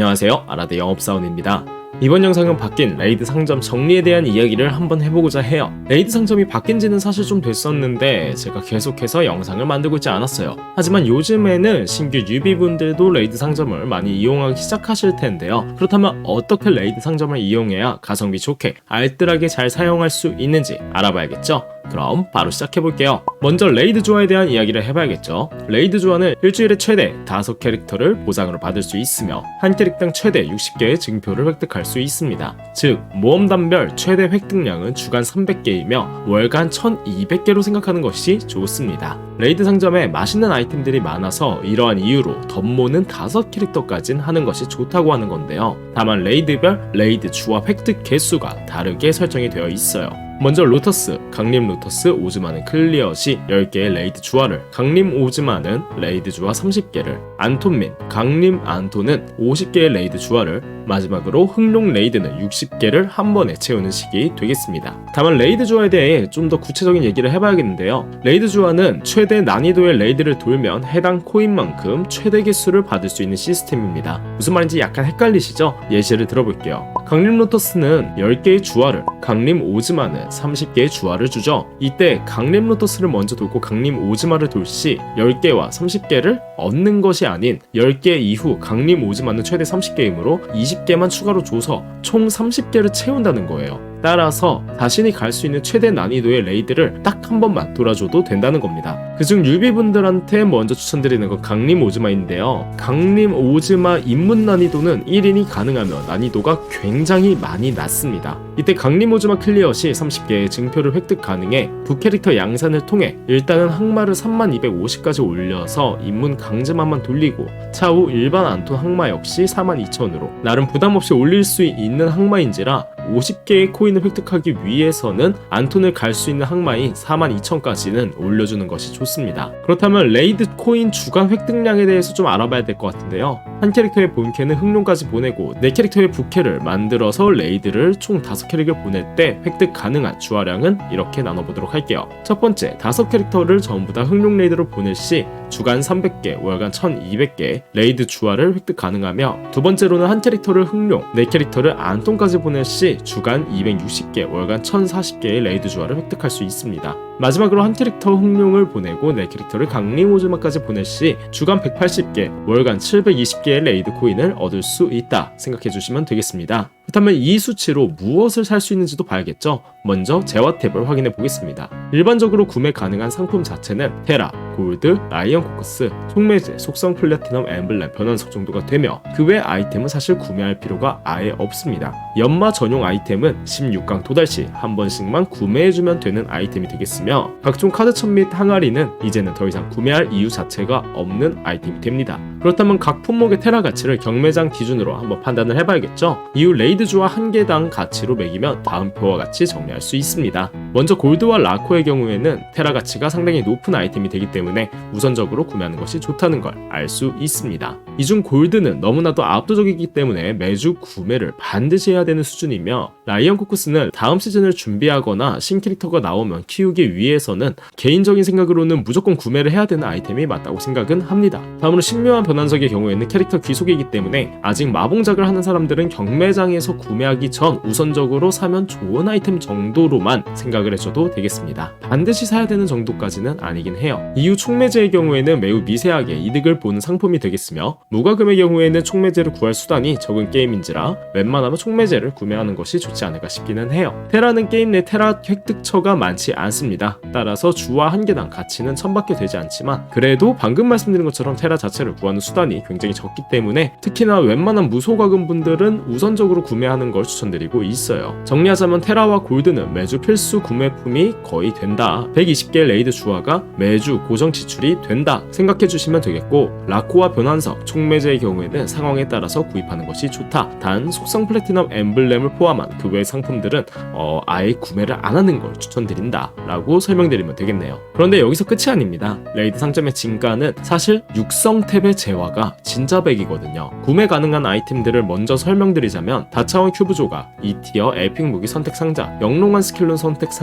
안녕하세요. 아라드 영업사원입니다. 이번 영상은 바뀐 레이드 상점 정리에 대한 이야기를 한번 해보고자 해요. 레이드 상점이 바뀐 지는 사실 좀 됐었는데 제가 계속해서 영상을 만들고 있지 않았어요. 하지만 요즘에는 신규 유비분들도 레이드 상점을 많이 이용하기 시작하실 텐데요. 그렇다면 어떻게 레이드 상점을 이용해야 가성비 좋게 알뜰하게 잘 사용할 수 있는지 알아봐야겠죠? 그럼 바로 시작해볼게요. 먼저 레이드 조화에 대한 이야기를 해봐야겠죠. 레이드 조화는 일주일에 최대 5캐릭터를 보상으로 받을 수 있으며 한 캐릭당 최대 60개의 증표를 획득할 수 있습니다. 즉 모험단별 최대 획득량은 주간 300개이며 월간 1200개로 생각하는 것이 좋습니다. 레이드 상점에 맛있는 아이템들이 많아서 이러한 이유로 덤모는 5캐릭터까진 하는 것이 좋다고 하는 건데요. 다만 레이드별 레이드 주화 획득 개수가 다르게 설정이 되어 있어요. 먼저 로터스, 강림 로터스 오즈마는 클리어 시 10개의 레이드 주화를, 강림 오즈마는 레이드 주화 30개를, 안톤민, 강림 안톤은 50개의 레이드 주화를, 마지막으로 흑룡 레이드는 60개를 한 번에 채우는 식이 되겠습니다. 다만 레이드 주화에 대해 좀 더 구체적인 얘기를 해봐야겠는데요. 레이드 주화는 최대 난이도의 레이드를 돌면 해당 코인만큼 최대 개수를 받을 수 있는 시스템입니다. 무슨 말인지 약간 헷갈리시죠? 예시를 들어볼게요. 강림 로터스는 10개의 주화를, 강림 오즈마는 30개의 주화를 주죠. 이때 강림 로터스를 먼저 돌고 강림 오즈마를 돌 시 10개와 30개를 얻는 것이 아닌 10개 이후 강림 오즈마는 최대 30개이므로 20개만 추가로 줘서 총 30개를 채운다는 거예요. 따라서 자신이 갈 수 있는 최대 난이도의 레이드를 딱 한 번만 돌아줘도 된다는 겁니다. 그중 유비분들한테 먼저 추천드리는 건 강림 오즈마인데요. 강림 오즈마 입문 난이도는 1인이 가능하며 난이도가 굉장히 많이 낮습니다. 이때 강림 오즈마 클리어 시 30개의 증표를 획득 가능해 두 캐릭터 양산을 통해 일단은 항마를 3250까지 올려서 입문 강제만만 돌리고 차후 일반 안톤 항마 역시 42,000으로 나름 부담 없이 올릴 수 있는 항마인지라 50개의 코인을 획득하기 위해서는 안톤을 갈 수 있는 항마인 42,000까지는 올려주는 것이 좋습니다. 그렇다면 레이드 코인 주간 획득량에 대해서 좀 알아봐야 될 것 같은데요. 한 캐릭터의 본캐는 흑룡까지 보내고 네 캐릭터의 부캐를 만들어서 레이드를 총 5캐릭을 보낼 때 획득 가능한 주화량은 이렇게 나눠보도록 할게요. 첫 번째, 5캐릭터를 전부 다 흑룡 레이드로 보낼 시 주간 300개, 월간 1200개 레이드 주화를 획득 가능하며 두 번째로는 한 캐릭터를 흑룡, 네 캐릭터를 안톤까지 보낼 시 주간 260개, 월간 1040개의 레이드 주화를 획득할 수 있습니다. 마지막으로 한 캐릭터 흑룡을 보내고 네 캐릭터를 강림 오즈마까지 보낼 시 주간 180개, 월간 720개의 레이드 코인을 얻을 수 있다 생각해 주시면 되겠습니다. 그렇다면 이 수치로 무엇을 살 수 있는지도 봐야겠죠? 먼저 재화 탭을 확인해 보겠습니다. 일반적으로 구매 가능한 상품 자체는 테라, 골드, 라이언 코커스, 속매제, 속성 플래티넘 엠블렘, 변환석 정도가 되며 그 외 아이템은 사실 구매할 필요가 아예 없습니다. 연마 전용 아이템은 16강 도달 시 한 번씩만 구매해주면 되는 아이템이 되겠으며 각종 카드천 및 항아리는 이제는 더 이상 구매할 이유 자체가 없는 아이템이 됩니다. 그렇다면 각 품목의 테라 가치를 경매장 기준으로 한번 판단을 해봐야겠죠? 이후 레이드 주와 한 개당 가치로 매기면 다음 표와 같이 정리할 수 있습니다. 먼저 골드와 라코의 경우에는 테라 가치가 상당히 높은 아이템이 되기 때문에 우선적으로 구매하는 것이 좋다는 걸 알 수 있습니다. 이 중 골드는 너무나도 압도적이기 때문에 매주 구매를 반드시 해야 되는 수준이며 라이언 코쿠스는 다음 시즌을 준비하거나 신 캐릭터가 나오면 키우기 위해서는 개인적인 생각으로는 무조건 구매를 해야 되는 아이템이 맞다고 생각은 합니다. 다음으로 신묘한 변환석의 경우에는 캐릭터 귀속이기 때문에 아직 마봉작을 하는 사람들은 경매장에서 구매하기 전 우선적으로 사면 좋은 아이템 정도로만 생각 을 해줘도 되겠습니다. 반드시 사야 되는 정도까지는 아니긴 해요. 이후 촉매제의 경우에는 매우 미세하게 이득을 보는 상품이 되겠으며 무과금의 경우에는 촉매제를 구할 수단이 적은 게임인지라 웬만하면 촉매제를 구매하는 것이 좋지 않을까 싶기는 해요. 테라는 게임 내 테라 획득처가 많지 않습니다. 따라서 주와 한 개당 가치는 천밖에 되지 않지만 그래도 방금 말씀드린 것처럼 테라 자체를 구하는 수단이 굉장히 적기 때문에 특히나 웬만한 무소과금 분들은 우선적으로 구매하는 걸 추천드리고 있어요. 정리하자면 테라와 골드는 매주 필수 구매품이 거의 된다. 120개 레이드 주화가 매주 고정 지출이 된다. 생각해 주시면 되겠고 라코와 변환석, 촉매제의 경우에는 상황에 따라서 구입하는 것이 좋다. 단 속성 플래티넘 엠블렘을 포함한 그 외 상품들은 어, 아예 구매를 안 하는 걸 추천드린다. 라고 설명드리면 되겠네요. 그런데 여기서 끝이 아닙니다. 레이드 상점의 진가는 사실 육성 탭의 재화가 진짜 백이거든요. 구매 가능한 아이템들을 먼저 설명드리자면 다차원 큐브 조각, 2티어 에픽 무기 선택 상자, 영롱한 스킬룬 선택 상자,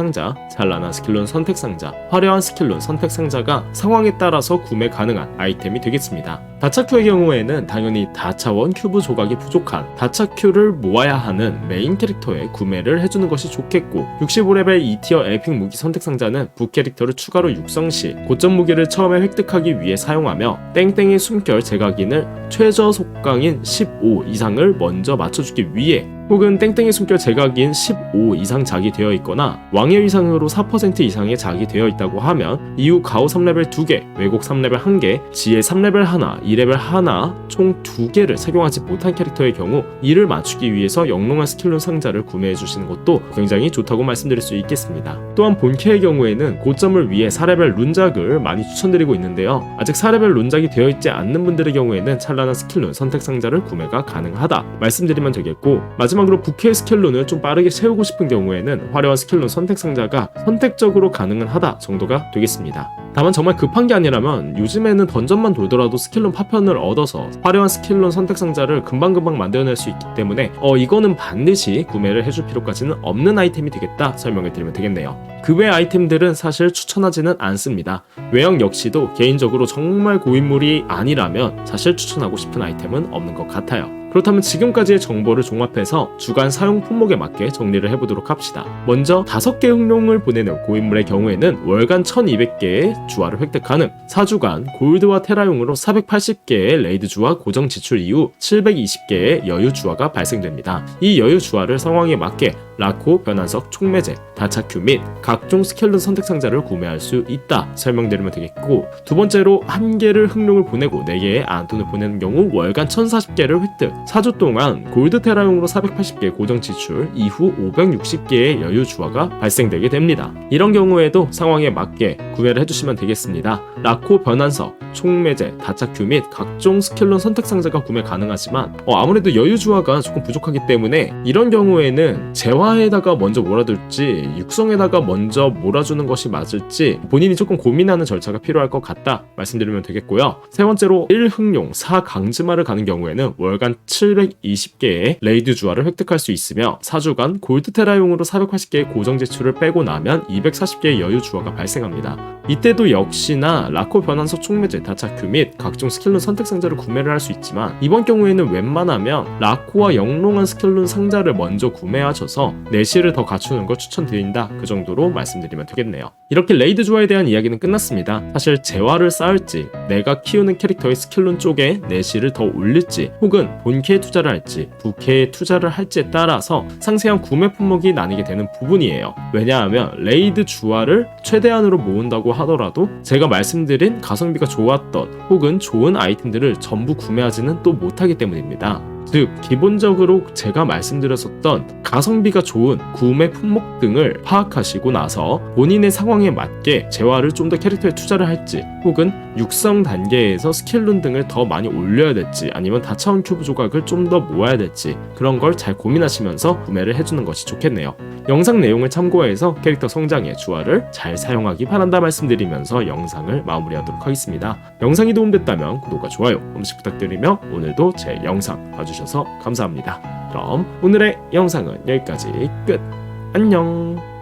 찬란한 스킬룬 선택 상자, 화려한 스킬룬 선택 상자가 상황에 따라서 구매 가능한 아이템이 되겠습니다. 다차큐의 경우에는 당연히 다차원 큐브 조각이 부족한 다차큐를 모아야 하는 메인 캐릭터에 구매를 해주는 것이 좋겠고 65레벨 2티어 에픽 무기 선택 상자는 부 캐릭터를 추가로 육성 시 고점 무기를 처음에 획득하기 위해 사용하며 땡땡의 숨결 제각인을 최저 속강인 15 이상을 먼저 맞춰주기 위해 혹은 땡땡의 숨결 제각인 15 이상 작이 되어 있거나 왕의 위상으로 4% 이상의 작이 되어 있다고 하면 이후 가오 3레벨 2개, 왜곡 3레벨 1개, 지혜 3레벨 하나, 2레벨 하나 총 2개를 착용하지 못한 캐릭터의 경우 이를 맞추기 위해서 영롱한 스킬룬 상자를 구매해 주시는 것도 굉장히 좋다고 말씀드릴 수 있겠습니다. 또한 본캐의 경우에는 고점을 위해 4레벨 룬작을 많이 추천드리고 있는데요. 아직 4레벨 룬작이 되어 있지 않는 분들의 경우에는 찬란한 스킬룬 선택 상자를 구매가 가능하다 말씀드리면 되겠고 마지막 으로 부캐 스킬룬을 좀 빠르게 채우고 싶은 경우에는 화려한 스킬룬 선택 상자가 선택적으로 가능은 하다 정도가 되겠습니다. 다만 정말 급한 게 아니라면 요즘에는 던전만 돌더라도 스킬론 파편을 얻어서 화려한 스킬론 선택 상자를 금방금방 만들어낼 수 있기 때문에 어 이거는 반드시 구매를 해줄 필요까지는 없는 아이템이 되겠다 설명을 드리면 되겠네요. 그 외 아이템들은 사실 추천하지는 않습니다. 외형 역시도 개인적으로 정말 고인물이 아니라면 사실 추천하고 싶은 아이템은 없는 것 같아요. 그렇다면 지금까지의 정보를 종합해서 주간 사용 품목에 맞게 정리를 해보도록 합시다. 먼저 5개 흥룡을 보내는 고인물의 경우에는 월간 1200개의 주화를 획득 가능, 4주간 골드와 테라용으로 480개의 레이드 주화 고정 지출 이후 720개의 여유 주화가 발생됩니다. 이 여유 주화를 상황에 맞게 라코, 변환석, 촉매제, 다차큐 및 각종 스켈론 선택 상자를 구매할 수 있다 설명드리면 되겠고 두 번째로 한 개를 흥룡을 보내고 네 개의 안톤을 보내는 경우 월간 1040개를 획득 4주 동안 골드 테라용으로 480개 고정 지출 이후 560개의 여유 주화가 발생되게 됩니다. 이런 경우에도 상황에 맞게 구매를 해주시면 되겠습니다. 라코 변환석, 촉매제, 다차큐 및 각종 스켈론 선택 상자가 구매 가능하지만 어, 아무래도 여유 주화가 조금 부족하기 때문에 이런 경우에는 재화에다가 먼저 몰아둘지 육성에다가 먼저 몰아주는 것이 맞을지 본인이 조금 고민하는 절차가 필요할 것 같다 말씀드리면 되겠고요. 세 번째로 1흥룡 4강즈마를 가는 경우에는 월간 720개의 레이드 주화를 획득할 수 있으며 4주간 골드 테라용으로 480개의 고정 지출을 빼고 나면 240개의 여유 주화가 발생합니다. 이때도 역시나 라코 변환석 촉매제 다차큐 및 각종 스킬룬 선택 상자를 구매를 할 수 있지만 이번 경우에는 웬만하면 라코와 영롱한 스킬룬 상자를 먼저 구매하셔서 내실을 더 갖추는 걸 추천드린다 그 정도로 말씀드리면 되겠네요. 이렇게 레이드 주화에 대한 이야기는 끝났습니다. 사실 재화를 쌓을지 내가 키우는 캐릭터의 스킬룬 쪽에 내실을 더 올릴지 혹은 본 캐에 투자를 할지 부캐에 투자를 할지에 따라서 상세한 구매 품목이 나뉘게 되는 부분이에요. 왜냐하면 레이드 주화를 최대한으로 모은다고 하더라도 제가 말씀드린 가성비가 좋았던 혹은 좋은 아이템들을 전부 구매하지는 또 못하기 때문입니다. 즉 기본적으로 제가 말씀드렸었던 가성비가 좋은 구매 품목 등을 파악하시고 나서 본인의 상황에 맞게 재화를 좀 더 캐릭터에 투자를 할지 혹은 육성 단계에서 스킬룬 등을 더 많이 올려야 될지 아니면 다차원 큐브 조각을 좀 더 모아야 될지 그런 걸 잘 고민하시면서 구매를 해주는 것이 좋겠네요. 영상 내용을 참고해서 캐릭터 성장에 주화를 잘 사용하기 바란다 말씀드리면서 영상을 마무리하도록 하겠습니다. 영상이 도움됐다면 구독과 좋아요 한 번씩 부탁드리며 오늘도 제 영상 봐주셔서 감사합니다. 그럼 오늘의 영상은 여기까지 끝. 안녕.